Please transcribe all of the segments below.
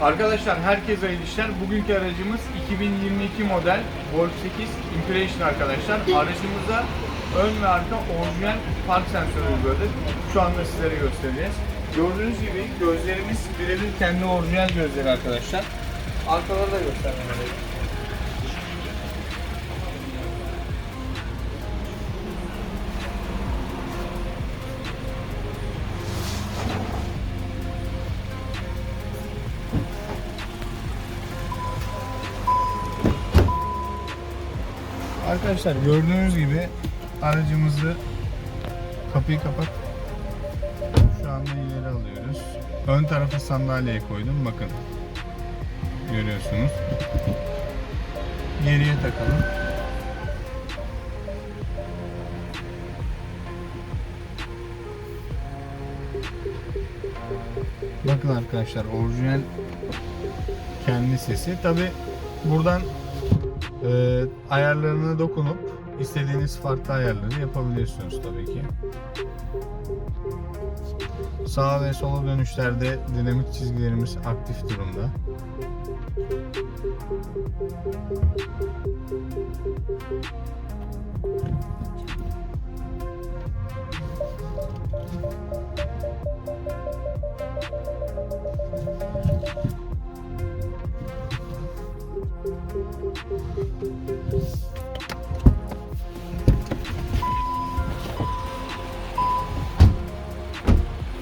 Arkadaşlar herkese hayırlı işler. Bugünkü aracımız 2022 model Golf 8 Impression arkadaşlar. Aracımıza ön ve arka orijinal park sensörü uyguladık. Şu anda sizlere göstereceğiz. Gördüğünüz gibi gözlerimiz birebir kendi orijinal gözleri arkadaşlar. Arkaları da göstermeleri. Arkadaşlar gördüğünüz gibi aracımızı kapıyı kapat. Şu anda ileri alıyoruz. Ön tarafa sandalyeyi koydum. Bakın. Görüyorsunuz. Geriye takalım. Bakın arkadaşlar orijinal kendi sesi. Tabi buradan e, ayarlarına dokunup istediğiniz farklı ayarları yapabiliyorsunuz tabii ki. Sağ ve sola dönüşlerde dinamik çizgilerimiz aktif durumda.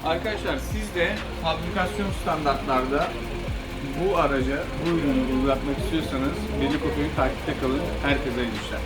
Arkadaşlar siz de fabrikasyon standartlarda bu araca bu ürünü uygulatmak istiyorsanız Birlik Oto'yu takipte kalın. Herkese iyi işler.